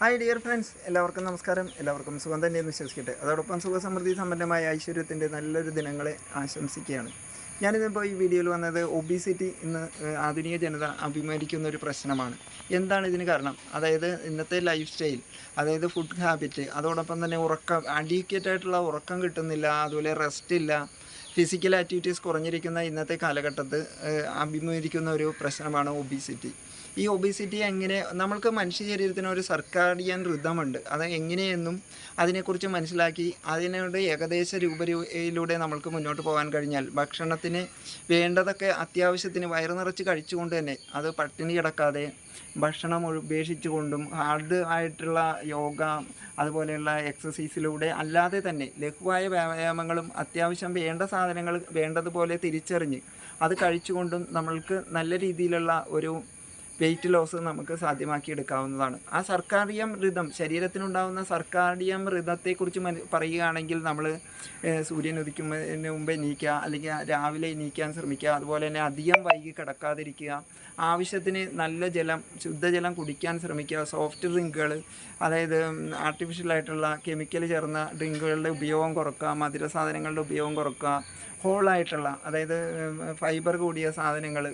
Hi dear friends എല്ലാവർക്കും നമസ്കാരം. എല്ലാവർക്കും സുഖം തന്നെയെന്ന് വിശ്വസിക്കട്ടെ. അതോടൊപ്പം സുഖസമൃദ്ധി സമ്പന്നമായ ഐശ്വര്യത്തിന്റെ നല്ലൊരു ദിനങ്ങളെ ആശംസിക്കുകയാണ്. ഞാനിതിപ്പോൾ ഈ വീഡിയോയിൽ വന്നത് ഒബീസിറ്റി ഇന്ന് ആധുനിക ജനത അഭിമുഖീകരിക്കുന്ന ഒരു പ്രശ്നമാണ്. എന്താണ് ഇതിന് കാരണം? അതായത് ഇന്നത്തെ ലൈഫ് സ്റ്റൈൽ അതായത് ഫുഡ് ഹാബിറ്റ് അതോടൊപ്പം തന്നെ ഉറക്കം അഡീക്വേറ്റ് ആയിട്ടുള്ള ഉറക്കം കിട്ടുന്നില്ല അതുപോലെ റെസ്റ്റ് ഇല്ല ഫിസിക്കൽ ആക്ടിവിറ്റീസ് കുറഞ്ഞിരിക്കുന്ന ഇന്നത്തെ കാലഘട്ടത്ത് അഭിമുഖീകരിക്കുന്ന ഒരു പ്രശ്നമാണ് ഒബീസിറ്റി. ഈ ഒബിസിറ്റി എങ്ങനെ നമ്മൾക്ക് മനുഷ്യ ശരീരത്തിന് ഒരു സർക്കാരിയൻ ഋതമുണ്ട് അത് എങ്ങനെയെന്നും അതിനെക്കുറിച്ച് മനസ്സിലാക്കി അതിനോട് ഏകദേശ രൂപരയിലൂടെ നമ്മൾക്ക് മുന്നോട്ട് പോകാൻ കഴിഞ്ഞാൽ ഭക്ഷണത്തിന് വേണ്ടതൊക്കെ അത്യാവശ്യത്തിന് വയറു നിറച്ച് കഴിച്ചുകൊണ്ട് തന്നെ അത് പട്ടിണി കിടക്കാതെ ഭക്ഷണം ഉപേക്ഷിച്ചുകൊണ്ടും ഹാർഡ് ആയിട്ടുള്ള യോഗ അതുപോലെയുള്ള എക്സസൈസിലൂടെ അല്ലാതെ തന്നെ ലഘുവായ വ്യായാമങ്ങളും അത്യാവശ്യം വേണ്ട സാധനങ്ങൾ വേണ്ടതുപോലെ തിരിച്ചറിഞ്ഞ് അത് കഴിച്ചുകൊണ്ടും നമ്മൾക്ക് നല്ല രീതിയിലുള്ള ഒരു വെയിറ്റ് ലോസ് നമുക്ക് സാധ്യമാക്കി എടുക്കാവുന്നതാണ്. ആ സർക്കാരിയം ഋതം ശരീരത്തിനുണ്ടാകുന്ന സർക്കാരിയം ഋതത്തെക്കുറിച്ച് പറയുകയാണെങ്കിൽ നമ്മൾ സൂര്യൻ ഉദിക്കുന്നതിന് മുമ്പ് എണീക്കുക അല്ലെങ്കിൽ രാവിലെ എണീക്കാൻ ശ്രമിക്കുക അതുപോലെ തന്നെ അധികം വൈകി കിടക്കാതിരിക്കുക ആവശ്യത്തിന് നല്ല ജലം ശുദ്ധജലം കുടിക്കാൻ ശ്രമിക്കുക സോഫ്റ്റ് ഡ്രിങ്കുകൾ അതായത് ആർട്ടിഫിഷ്യലായിട്ടുള്ള കെമിക്കൽ ചേർന്ന ഡ്രിങ്കുകളുടെ ഉപയോഗം കുറക്കുക മധുര സാധനങ്ങളുടെ ഉപയോഗം കുറക്കുക ഹോളായിട്ടുള്ള അതായത് ഫൈബർ കൂടിയ സാധനങ്ങൾ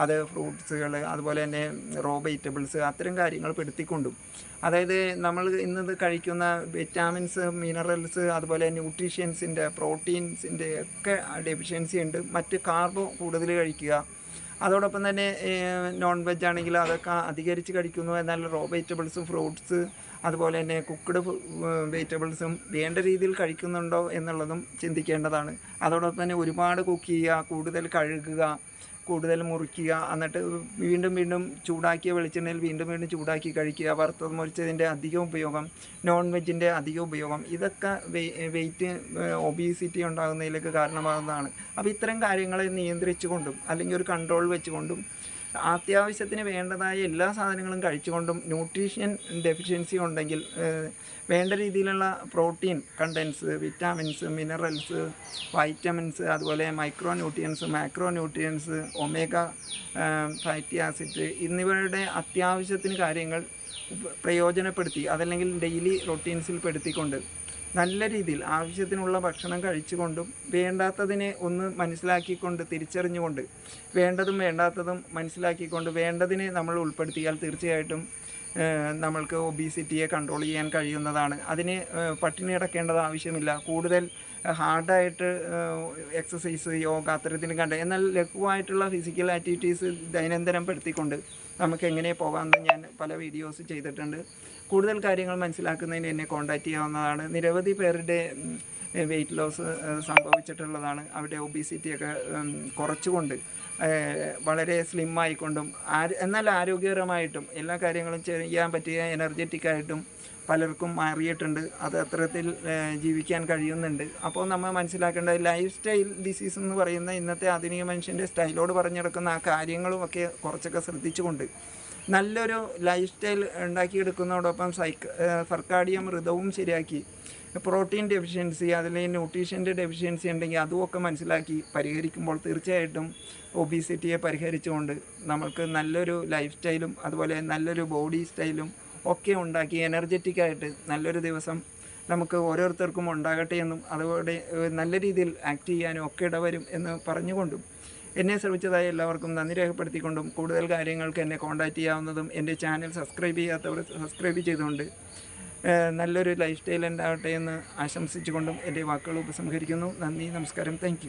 അത് ഫ്രൂട്ട്സുകൾ അതുപോലെ തന്നെ റോ വെജിറ്റബിൾസ് അത്തരം കാര്യങ്ങൾ പെടുത്തിക്കൊണ്ടും. അതായത് നമ്മൾ ഇന്നത് കഴിക്കുന്ന വിറ്റാമിൻസ് മിനറൽസ് അതുപോലെ ന്യൂട്രീഷ്യൻസിന്റെ പ്രോട്ടീൻസിന്റെ ഒക്കെ ഡെഫിഷ്യൻസി ഉണ്ട്. മറ്റ് കാർബോ കൂടുതൽ കഴിക്കുക. അതോടൊപ്പം തന്നെ നോൺ വെജ് ആണെങ്കിൽ അതൊക്കെ അധികരിച്ച് കഴിക്കുന്നു. എന്നാൽ റോ വെജിറ്റബിൾസും ഫ്രൂട്ട്സ് അതുപോലെ തന്നെ കുക്ക്ഡ് വെജിറ്റബിൾസും വേണ്ട രീതിയിൽ കഴിക്കുന്നുണ്ടോ എന്നുള്ളതും ചിന്തിക്കേണ്ടതാണ്. അതോടൊപ്പം തന്നെ ഒരുപാട് കുക്ക് ചെയ്യുക കൂടുതൽ കഴുകുക കൂടുതൽ മുറിക്കുക. എന്നിട്ട് വീണ്ടും വീണ്ടും ചൂടാക്കിയ വെളിച്ചെണ്ണയിൽ വീണ്ടും വീണ്ടും ചൂടാക്കി കഴിക്കുക. വറുത്തത് മുറിച്ചതിന്റെ അധിക ഉപയോഗം നോൺ വെജിന്റെ അധിക ഉപയോഗം ഇതൊക്കെ വെയിറ്റ് ഒബീസിറ്റി ഉണ്ടാകുന്നതിലേക്ക് കാരണമാകുന്നതാണ്. അപ്പോൾ ഇത്തരം കാര്യങ്ങളെ നിയന്ത്രിച്ചുകൊണ്ടും അല്ലെങ്കിൽ ഒരു കൺട്രോൾ വെച്ചുകൊണ്ടും അത്യാവശ്യത്തിന് വേണ്ടതായ എല്ലാ സാധനങ്ങളും കഴിച്ചുകൊണ്ടും ന്യൂട്രീഷ്യൻ ഡെഫിഷ്യൻസി ഉണ്ടെങ്കിൽ വേണ്ട രീതിയിലുള്ള protein contents vitamins minerals vitamins അതുപോലെ micro nutrients macro nutrients omega fatty acid എന്നിവയുടെ അത്യാവശ്യത്തിന് കാര്യങ്ങൾ പ്രയോജനപ്പെടുത്തി അതല്ലെങ്കിൽ ഡെയിലി റൊട്ടീൻസിൽ പെടുത്തിക്കൊണ്ട് നല്ല രീതിയിൽ ആവശ്യത്തിനുള്ള ഭക്ഷണം കഴിച്ചുകൊണ്ടും വേണ്ടാത്തതിനെ ഒന്ന് മനസ്സിലാക്കിക്കൊണ്ട് തിരിച്ചറിഞ്ഞുകൊണ്ട് വേണ്ടതും വേണ്ടാത്തതും മനസ്സിലാക്കിക്കൊണ്ട് വേണ്ടതിനെ നമ്മൾ ഉൾപ്പെടുത്തിയാൽ തീർച്ചയായിട്ടും നമ്മൾക്ക് ഒബീസിറ്റിയെ കൺട്രോൾ ചെയ്യാൻ കഴിയുന്നതാണ്. അതിന് പട്ടിണി കിടക്കേണ്ടത് ആവശ്യമില്ല. കൂടുതൽ ഹാർഡായിട്ട് എക്സസൈസ് യോഗ അത്തരത്തിന് കണ്ട്. എന്നാൽ ലഘുവായിട്ടുള്ള ഫിസിക്കൽ ആക്ടിവിറ്റീസ് ദൈനംദിനം പെടുത്തിക്കൊണ്ട് നമുക്ക് എങ്ങനെ പോകാമെന്ന് ഞാൻ പല വീഡിയോസ് ചെയ്തിട്ടുണ്ട്. കൂടുതൽ കാര്യങ്ങൾ മനസ്സിലാക്കുന്നതിന് എന്നെ കോൺടാക്റ്റ് ചെയ്യാവുന്നതാണ്. നിരവധി പേരുടെ വെയിറ്റ് ലോസ് സംഭവിച്ചിട്ടുള്ളതാണ്. അവരുടെ ഒബീസിറ്റിയൊക്കെ കുറച്ചുകൊണ്ട് വളരെ സ്ലിം ആയിക്കൊണ്ടും എന്നാൽ ആരോഗ്യകരമായിട്ടും എല്ലാ കാര്യങ്ങളും ചെയ്യാൻ പറ്റിയ എനർജറ്റിക് ആയിട്ടും പലർക്കും മാറിയിട്ടുണ്ട്. അത് അത്തരത്തിൽ ജീവിക്കാൻ കഴിയുന്നുണ്ട്. അപ്പോൾ നമ്മൾ മനസ്സിലാക്കേണ്ട ലൈഫ് സ്റ്റൈൽ ഡിസീസ് എന്ന് പറയുന്ന ഇന്നത്തെ ആധുനിക മനുഷ്യന്റെ സ്റ്റൈലോട് പറഞ്ഞെടുക്കുന്ന ആ കാര്യങ്ങളുമൊക്കെ കുറച്ചൊക്കെ ശ്രദ്ധിച്ചുകൊണ്ട് നല്ലൊരു ലൈഫ് സ്റ്റൈൽ ഉണ്ടാക്കിയെടുക്കുന്നതോടൊപ്പം സൈക്ക സർക്കാഡിയം ഋതവും ശരിയാക്കി പ്രോട്ടീൻ ഡെഫിഷ്യൻസി അതിൽ ന്യൂട്രീഷന്റെ ഡെഫിഷ്യൻസി ഉണ്ടെങ്കിൽ അതുമൊക്കെ മനസ്സിലാക്കി പരിഹരിക്കുമ്പോൾ തീർച്ചയായിട്ടും ഒബീസിറ്റിയെ പരിഹരിച്ചുകൊണ്ട് നമുക്ക് നല്ലൊരു ലൈഫ് സ്റ്റൈലും അതുപോലെ നല്ലൊരു ബോഡി സ്റ്റൈലും ഒക്കെ ഉണ്ടാക്കി എനർജറ്റിക്കായിട്ട് നല്ലൊരു ദിവസം നമുക്ക് ഓരോരുത്തർക്കും ഉണ്ടാകട്ടെ എന്നും അതുപോലെ നല്ല രീതിയിൽ ആക്ട് ചെയ്യാനും ഒക്കെ ഇടവരും എന്ന് പറഞ്ഞുകൊണ്ടും എന്നെ ശ്രമിച്ചതായ എല്ലാവർക്കും നന്ദി രേഖപ്പെടുത്തിക്കൊണ്ടും കൂടുതൽ കാര്യങ്ങൾക്ക് എന്നെ കോൺടാക്റ്റ് ചെയ്യാവുന്നതും എന്റെ ചാനൽ സബ്സ്ക്രൈബ് ചെയ്യാത്തവർ സബ്സ്ക്രൈബ് ചെയ്തുകൊണ്ട് നല്ലൊരു ലൈഫ് സ്റ്റൈൽ ഉണ്ടാവട്ടെ എന്ന് ആശംസിച്ചുകൊണ്ടും എന്റെ വാക്കുകൾ ഉപസംഹരിക്കുന്നു. നന്ദി നമസ്കാരം. താങ്ക്